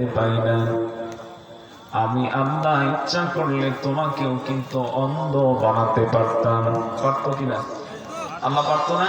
দেখতে পাই না। আমি আল্লাহ ইচ্ছা করলে তোমাকেও কিন্তু অন্ধ বানাতে পারতাম। পারতো কিনা আল্লাহ পারত না?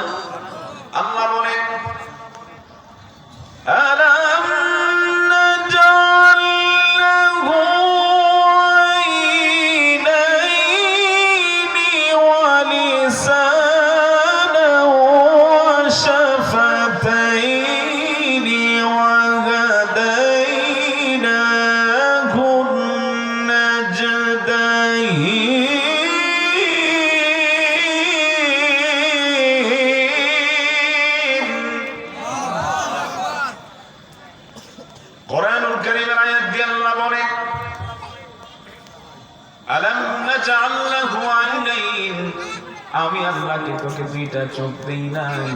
আমি আল্লাহকে তোকে দুইটা চোখ দেই নাই।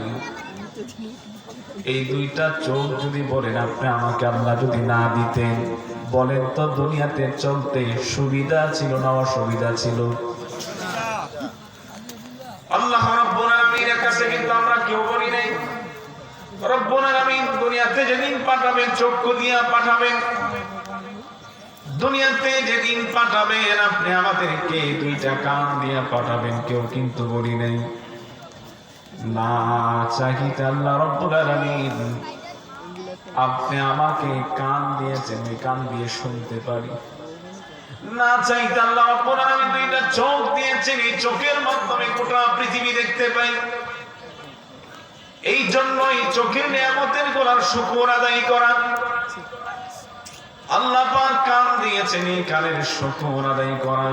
এই দুইটা চোখ যদি বলেন, আপনি আমাকে আল্লাহ যদি না দিতেন, বলেন তো দুনিয়াতে চলতে সুবিধা ছিল না অসুবিধা ছিল? আল্লাহ রাব্বুল কাছে কিন্তু আমরা কেউ বলি নাই। রব্বুল আলামিন দুনিয়াতে যেদিন পাঠাবেন, চক্ষু দিয়া পাঠাবেন দুনিয়াতে যেদিন পাঠাবেন, আপনি আমাদেরকে দুইটা কান দিয়া পাঠাবেন, কেউ কিন্তু বলি নাই। না চাহিতে আল্লাহ রব্বুল আপনি আমাকে কান দিয়েছেন ওই কান দিয়ে শুনতে পারি। না চাইতে আল্লাহ রব্বুল আলামিন দুইটা চোখ দিয়েছেন, এই চোখের মাধ্যমে গোটা পৃথিবী দেখতে পাই। এই জন্যই চোখের নিয়ামতের গোলার শুকুর আদায় করা। আল্লাহ পাক কান দিয়েছেন, এই কানের শুকুর আদায় করা।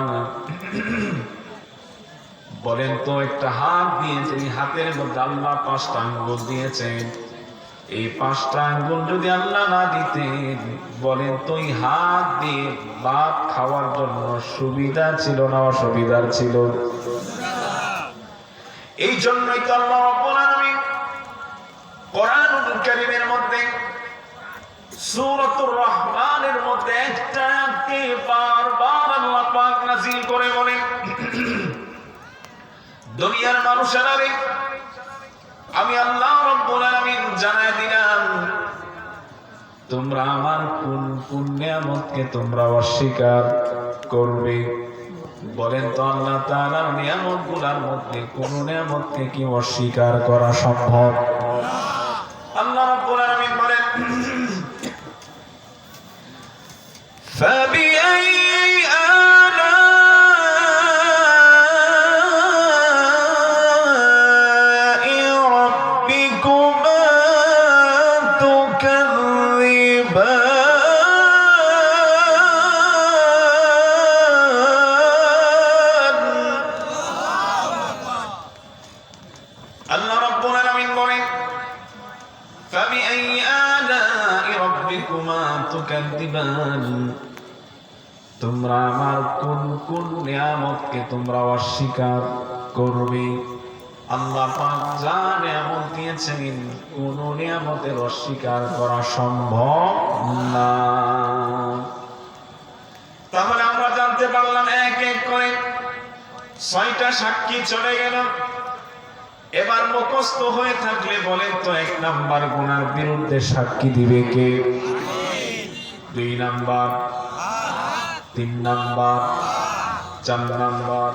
বলেন তো, একটা হাত দিয়েছেন হাতের মধ্যে আল্লাহ পাঁচটা আঙ্গুল দিয়েছেন। এই পাঁচটা আঙ্গুল যদি আল্লাহ না দিতেন, বলেন তো, এই হাত দিয়ে ভাত খাওয়ার জন্য সুবিধা ছিল না অসুবিধা ছিল? এই জন্যই তো আল্লাহ কোরআনুল কারীমের মধ্যে রহমানের মধ্যে বারবার আল্লাহ পাক নাযিল করে দুনিয়ার মানুষেরা রে, আমি আল্লাহ আলামিন জানায় দিলাম, তোমরা আমার কোন কোন নিয়ামতকে তোমরা অস্বীকার করবে? বলেন তো আল্লাহ তাআলার নিয়ামতগুলোর মধ্যে কোন নিয়ামতকে কি অস্বীকার করা সম্ভব? মা তুকাদ্দিবান তোমরা আমার কোন কোন নিয়ামতকে তোমরা অস্বীকার করবে? আল্লাহ পাক যা নিয়ামত দিয়েছেন, কোন নিয়ামতের অস্বীকার করা সম্ভব না। তাহলে আমরা জানতে পারলাম এক এক করে ছয়টা সাক্ষী চলে গেল। এবার মুখস্থ হয়ে থাকলে বলেন তো এক নাম্বার গুনার বিরুদ্ধে সাক্ষী দিবে কে? দুই নাম্বার তিন নাম্বার চার নাম্বার।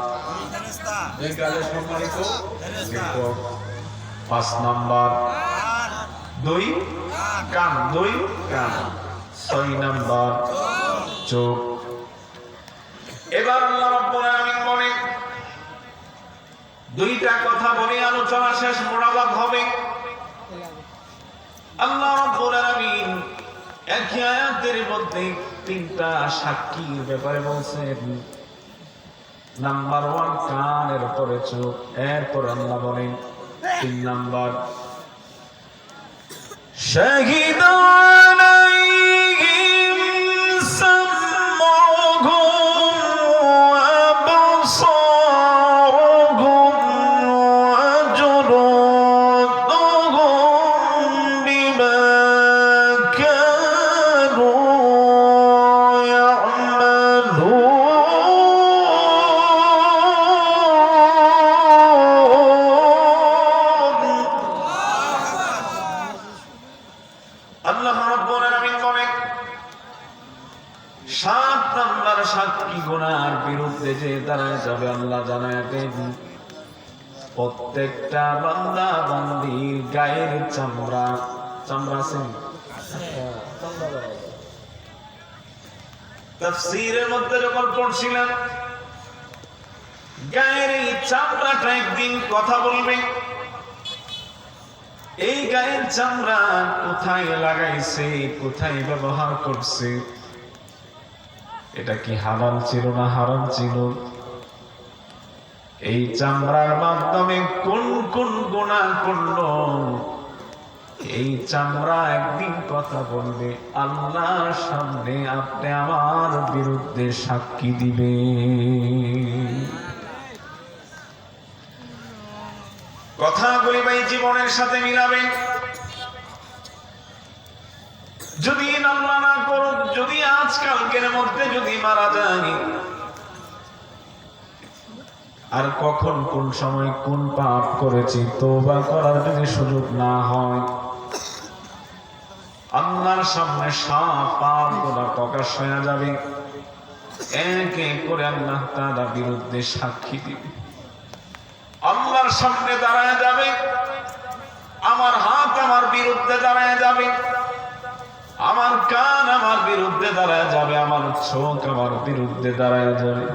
পাঁচ নাম্বার দুই কান দুই কান ছয় নাম্বার চোখ এবার আল্লাহ রাব্বুল আলামিন বলেন, দুইটা কথা বলে আলোচনা শেষ মোড়াবাদ হবে আল্লাহ রাব্বুল আলামিন একই আয়াতের মধ্যে তিনটা সাক্ষীর ব্যাপারে বলছেন নাম্বার ওয়ান কান এরপরে চোখ, এরপর আল্লাহ বলেন, তিন নাম্বার, শহীদ প্রত্যেকটা বান্দা বান্দির গায়ের চামড়া চামড়া তাফসীরের মধ্যে যখন পড়ছিলাম, গায়ের এই চামড়াটা একদিন কথা বলবে। এই গায়ের চামড়া কোথায় লাগাইছে, কোথায় ব্যবহার করছে? এটা কি হারাম ছিল না হারাম ছিল? এই চামড়ার মাধ্যমে কোন কোন গুণা করল? এই চামড়া একদিন কথা বলবে, আল্লাহর সামনে আপনি আমার বিরুদ্ধে সাক্ষী দিবে। কথাগুলি ভাই জীবনের সাথে মিলাবে। যদি আল্লাহ না করুক, যদি আজকালকের মধ্যে যদি মারা যায় আর কখন কোন সময় কোন পাপ করেছি তোবা করার যদি সুযোগ না হয়, আল্লাহর সামনে সাপ পাপ গোলা প্রকাশ হয়ে যাবে। এক করে আল্লাহ তারা বিরুদ্ধে সাক্ষী দিবে। আল্লাহর সামনে দাঁড়ায় যাবে, আমার হাত আমার বিরুদ্ধে দাঁড়ায় যাবে, আমার কান আমার বিরুদ্ধে দাঁড়ায় যাবে, আমার চোখ আমার বিরুদ্ধে দাঁড়ায় যাবে।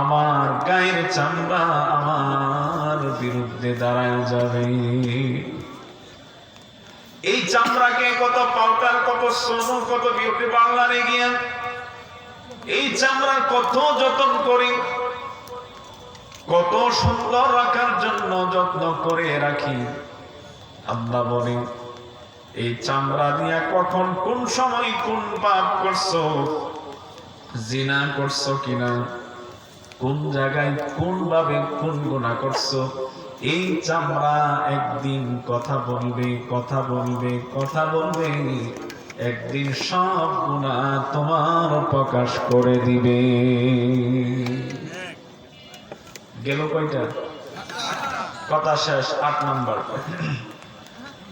আমার গায়ের চামড়া আমার বিরুদ্ধে দাঁড়ায় যাবে। এই চামড়াকে কত পাউডার কত সোনু কত বিউটি পার্লারে গিয়া এই চামড়ার কত যত্ন করি, কত সুন্দর রাখার জন্য যত্ন করে রাখি। আল্লাহ বলি এই চামড়া দিয়া কখন কোন সময় কোন পাপ করছ, জিনা করছ কিনা? কোন জায়গায় কোন ভাবে কোন গুণা করছ? এই চামড়া একদিন কথা বলবে কথা বলবে কথা বলবে। একদিন সব গুণা তোমার প্রকাশ করে দিবে। গেল কয়টা? কথা শেষ, আট নাম্বার।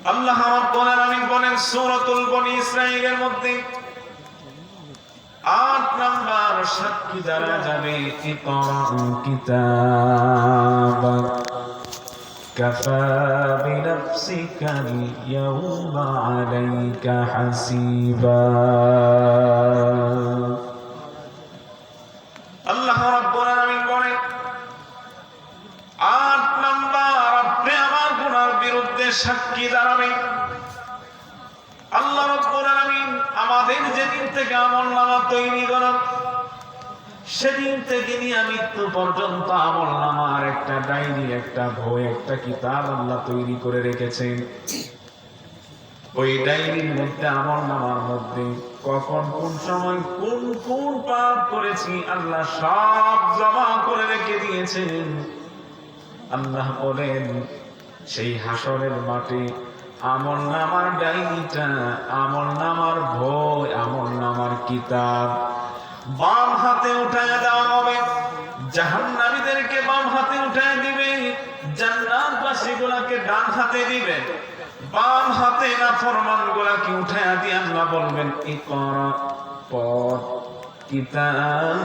আল্লাহ রাব্বুল আলামিন বলেন, সূরাতুল বনি ইসরাঈলের মধ্যে আট নাম্বার সাক্ষী দ্বারা যাবে ইকরা কিতাব كفى بنفسك اليوم عليك حسيبا থেকে আমল নামা তৈরি করেন সেদিন থেকে নিয়ে মৃত্যু পর্যন্ত আমল নামার একটা ডায়েরি, একটা বই, একটা কিতাব আল্লাহ তৈরি করে রেখেছেন। ওই ডায়েরির মধ্যে আমল নামার মধ্যে কখন, কোন সময়, কোন কোন পাপ করেছি আল্লাহ সব জমা করে রেখে দিয়েছেন। আল্লাহ বলেন, সেই হাসরের মাঠে আমল নামার ডায়েরিটা আমল নামার বই, আমল নামার কিতাব। বাম হাতে উঠায় দেওয়া হবে, জাহান্নামীদেরকে বাম হাতে উঠায় দিবে জান্নাত বাসীগুলাকে ডান হাতে দিবে। বাম হাতে না ফরমান গুলাকে উঠায় দিয়ে আল্লাহ বলবেন ই কর পর কিতাব,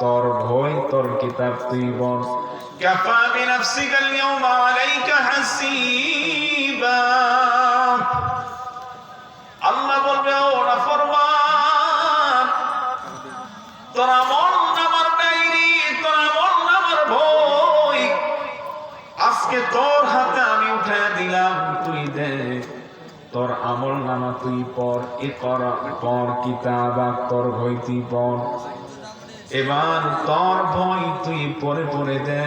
তোর ভয় তোর কিতাব তুই বল। কাফা বিনাফসিকা আল-ইয়াওমা আলাইকা হাসিবা আল্লাহ বলবে, ও না ফরমান তোর আমল নামার ডায়েরি, তোর আমল নামার বই। আজকে তোর হাতে আমি উঠে দিলাম, তুই দে। তোর আমল নামা তুই পর এ কর পর কিতাব তোর তুই পর এবার তোর ভয় তুই পরে পরে দে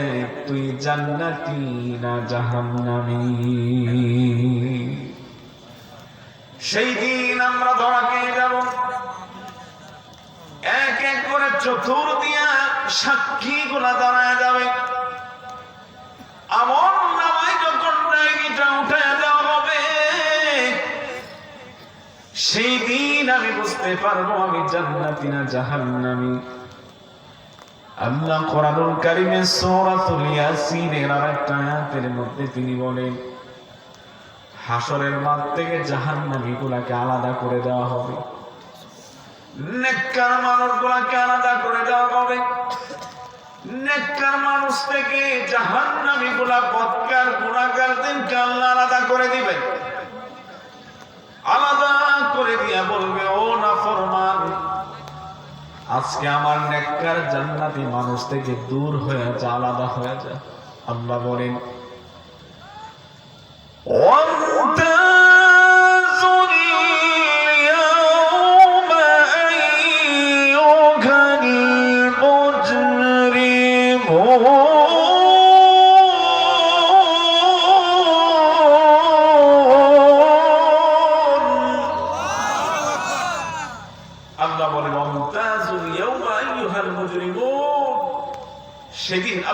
তুই জান্নাতি না জাহান্নামী। সেই দিন আমরা ধরা খেয়ে যাব। এক এক করে চতুর দিয়া সাক্ষী গুলা দাঁড়ায় যাবে। আমল নামায় যখন ডায়েরিটা উঠে দেওয়া হবে, সেই দিন আমি বুঝতে পারব আমি জান্নাতি না জাহান্নামী। আল্লাহ কোরআনুল কারিমের সূরাতুল ইয়াসিনের আরেকটা আয়াতের মধ্যে তিনি বলেন হাসরের মাঠ থেকে জাহান্নামী গুলাকে আলাদা করে দেওয়া হবে। নেককার মানুষগুলাকে আলাদা করে দেওয়া হবে। নেককার মানুষ থেকে জাহান্নামী গুলা বৎকার গুণাগারদেরকে আল্লাহ আলাদা করে দিবেন আলাদা করে দিয়া বলবে, ও না ফরমান আজকে আমার নেককার জান্নাতি মানুষ থেকে দূর হয়ে যা আলাদা হয়ে যা। আল্লাহ বলেন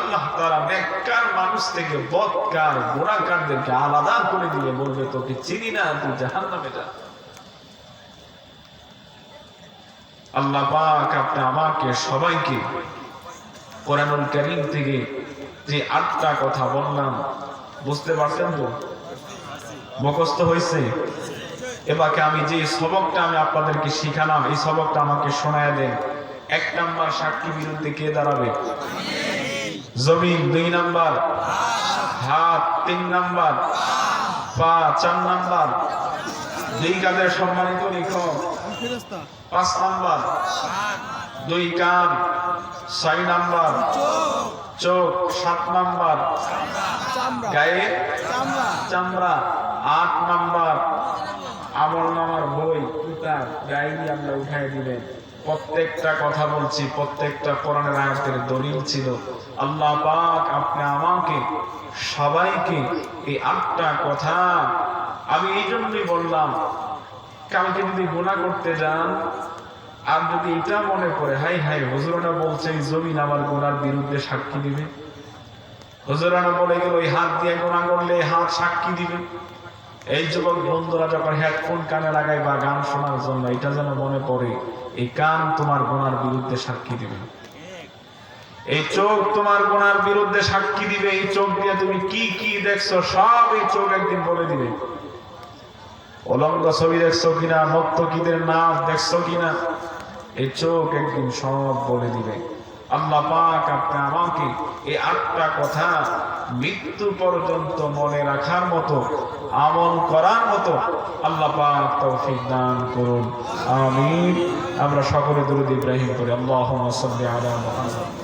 আল্লাহ তাআলা নেককার মানুষ থেকে গুনাহগারদেরকে আলাদা করে দিয়ে বলবে, তোকে চিনি না, তুই জাহান্নামে যা। আল্লাহ পাক আপনি আমাকে সবাইকে কোরআনুল কারীম থেকে যে আটটা কথা বললাম, বুঝতে পারছেন তো? মুখস্থ হয়েছে? এবারকে আমি যে সবকটা আমি আপনাদেরকে শিখালাম, এই সবকটা আমাকে শোনায় দেন। এক নাম্বার সাক্ষী বিরুদ্ধে কে দাঁড়াবে? জমিন দুই নাম্বার, হাত তিন নাম্বার, পা চার নাম্বার, দুই কাদের সম্মানিত লিখক, পাঁচ নাম্বার, দুই কান, ছয় নাম্বার, চোখ সাত নাম্বার, গায়ে চামড়া আট নাম্বার, আমল নামার বই, কিতাব, ডায়েরি আমরা উঠাই দিবেন প্রত্যেকটা কথা বলছি, প্রত্যেকটা কোরআনের আয়াতের দলিল ছিল। আল্লাহ পাক আপনি আমাকে, সবাইকে এই আটটা কথা আমি এই জন্যই বললাম, কালকে যদি গুণা করতে যান, আর যদি এটা মনে করে, হাই হাই, হুজুরনা বলছে, এই জমিন আমার গুনার বিরুদ্ধে সাক্ষী দিবে। হুজুরানা বলে গেল, ওই হাত দিয়ে গোনা করলে হাত সাক্ষী দিবে। এই যুবক বন্ধুরা যখন হেডফোন কানে লাগায় বা গান শোনার জন্য, এটা যেন মনে পড়ে। এই কান তোমার গোনার বিরুদ্ধে সাক্ষী দিবে। এই চোখ তোমার গোনার বিরুদ্ধে সাক্ষী দিবে। এই চোখ দিয়ে তুমি কি কি দেখছ, সব এই চোখ একদিন বলে দিবে। অলঙ্গ ছবি দেখছ কিনা নর্তকীদের নাচ দেখছ কিনা, এই চোখ একদিন সব বলে দিবে। আল্লাহ পাক আপনি আমাকে এই আটটা কথা মৃত্যু পর্যন্ত মনে রাখার মতো, আমল করার মতো আল্লাহ পাক তৌফিক দান করুন। আমিন। আমরা সকলে দুরুদ ইব্রাহিম করি আল্লাহ সাল্লি আলা মুহাম্মদ।